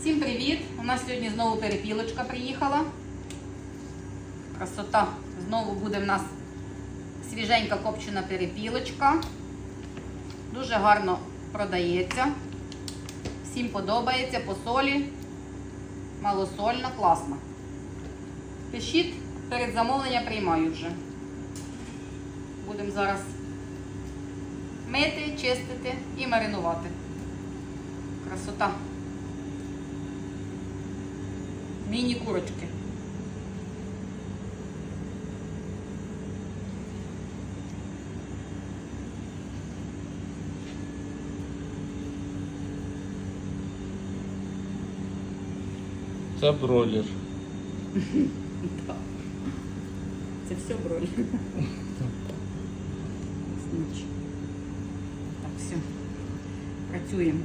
Всім привіт! У нас сьогодні знову перепілочка приїхала. Красота. Знову буде в нас свіженька копчена перепілочка. Дуже гарно продається. Всім подобається по солі. Малосольна, класна. Пишіть, перед замовленням приймаю вже. Будемо зараз мити, чистити і маринувати. Красота. Міні-курочки. Це бролер. Це все броль. Так, все. Працюємо.